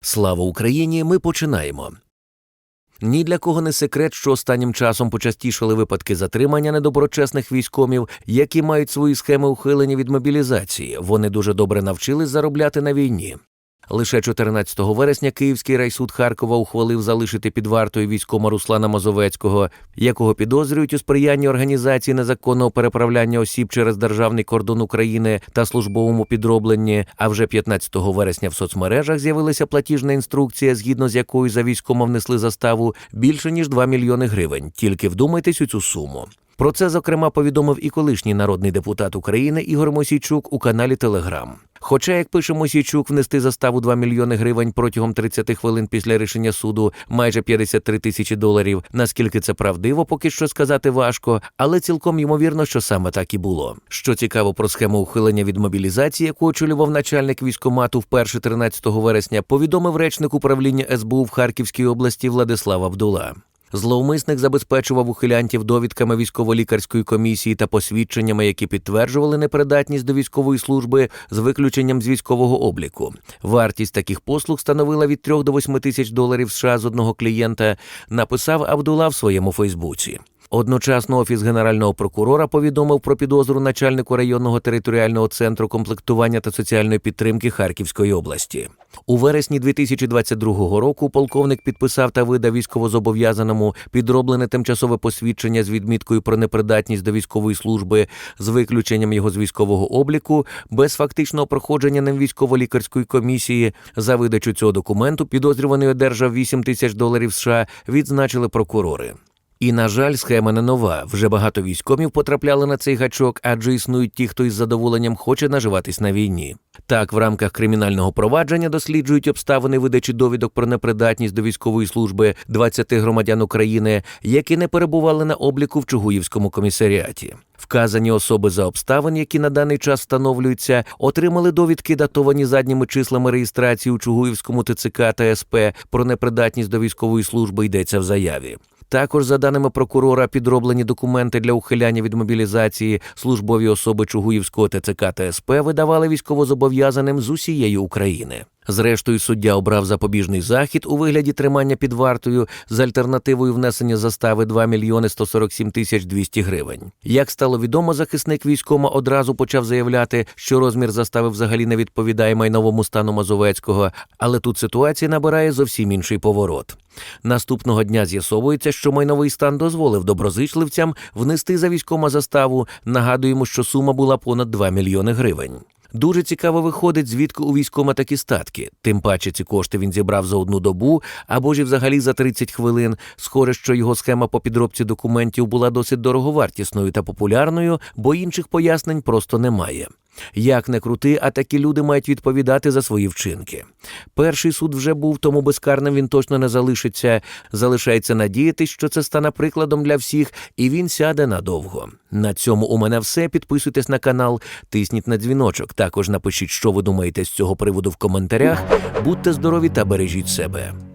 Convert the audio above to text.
Слава Україні! Ми починаємо. Ні для кого не секрет, що останнім часом почастішали випадки затримання недоброчесних військомів, які мають свої схеми ухилення від мобілізації. Вони дуже добре навчились заробляти на війні. Лише 14 вересня Київський райсуд Харкова ухвалив залишити під вартою військома Руслана Мазовецького, якого підозрюють у сприянні організації незаконного переправляння осіб через державний кордон України та службовому підробленні. А вже 15 вересня в соцмережах з'явилася платіжна інструкція, згідно з якою за військома внесли заставу більше ніж 2 мільйони гривень. Тільки вдумайтесь у цю суму. Про це, зокрема, повідомив і колишній народний депутат України Ігор Мосійчук у каналі Телеграм. Хоча, як пише Мосійчук, внести заставу 2 мільйони гривень протягом 30 хвилин після рішення суду майже 53 тисячі доларів. Наскільки це правдиво, поки що сказати важко, але цілком ймовірно, що саме так і було. Що цікаво про схему ухилення від мобілізації, яку очолював начальник військомату вперше 13 вересня, повідомив речник управління СБУ в Харківській області Владислав Абдула. Зловмисник забезпечував ухилянтів довідками військово-лікарської комісії та посвідченнями, які підтверджували непридатність до військової служби з виключенням з військового обліку. Вартість таких послуг становила від 3 до 8 тисяч доларів США з одного клієнта, написав Абдула в своєму Фейсбуці. Одночасно офіс генерального прокурора повідомив про підозру начальнику районного територіального центру комплектування та соціальної підтримки Харківської області. У вересні 2022 року полковник підписав та видав військовозобов'язаному підроблене тимчасове посвідчення з відміткою про непридатність до військової служби з виключенням його з військового обліку без фактичного проходження ним військово-лікарської комісії. За видачу цього документу підозрюваний одержав 8 тисяч доларів США, відзначили прокурори. І, на жаль, схема не нова. Вже багато військомів потрапляли на цей гачок, адже існують ті, хто із задоволенням хоче наживатись на війні. Так, в рамках кримінального провадження досліджують обставини видачі довідок про непридатність до військової служби 20 громадян України, які не перебували на обліку в Чугуївському комісаріаті. Вказані особи за обставин, які на даний час встановлюються, отримали довідки, датовані задніми числами реєстрації у Чугуївському ТЦК та СП про непридатність до військової служби йдеться в заяві. Також, за даними прокурора, підроблені документи для ухиляння від мобілізації службові особи Чугуївського ТЦК та СП видавали військовозобов'язаним з усієї України. Зрештою, суддя обрав запобіжний захід у вигляді тримання під вартою з альтернативою внесення застави 2 мільйони 147 тисяч 200 гривень. Як стало відомо, захисник військома одразу почав заявляти, що розмір застави взагалі не відповідає майновому стану Мазовецького, але тут ситуація набирає зовсім інший поворот. Наступного дня з'ясовується, що майновий стан дозволив доброзичливцям внести за військома заставу. Нагадуємо, що сума була понад 2 мільйони гривень. Дуже цікаво виходить, звідки у військома такі статки. Тим паче ці кошти він зібрав за одну добу або ж і взагалі за 30 хвилин. Схоже, що його схема по підробці документів була досить дороговартісною та популярною, бо інших пояснень просто немає. Як не крути, а такі люди мають відповідати за свої вчинки. Перший суд вже був, тому безкарним він точно не залишиться. Залишається надіятись, що це стане прикладом для всіх, і він сяде надовго. На цьому у мене все. Підписуйтесь на канал, тисніть на дзвіночок. Також напишіть, що ви думаєте з цього приводу в коментарях. Будьте здорові та бережіть себе.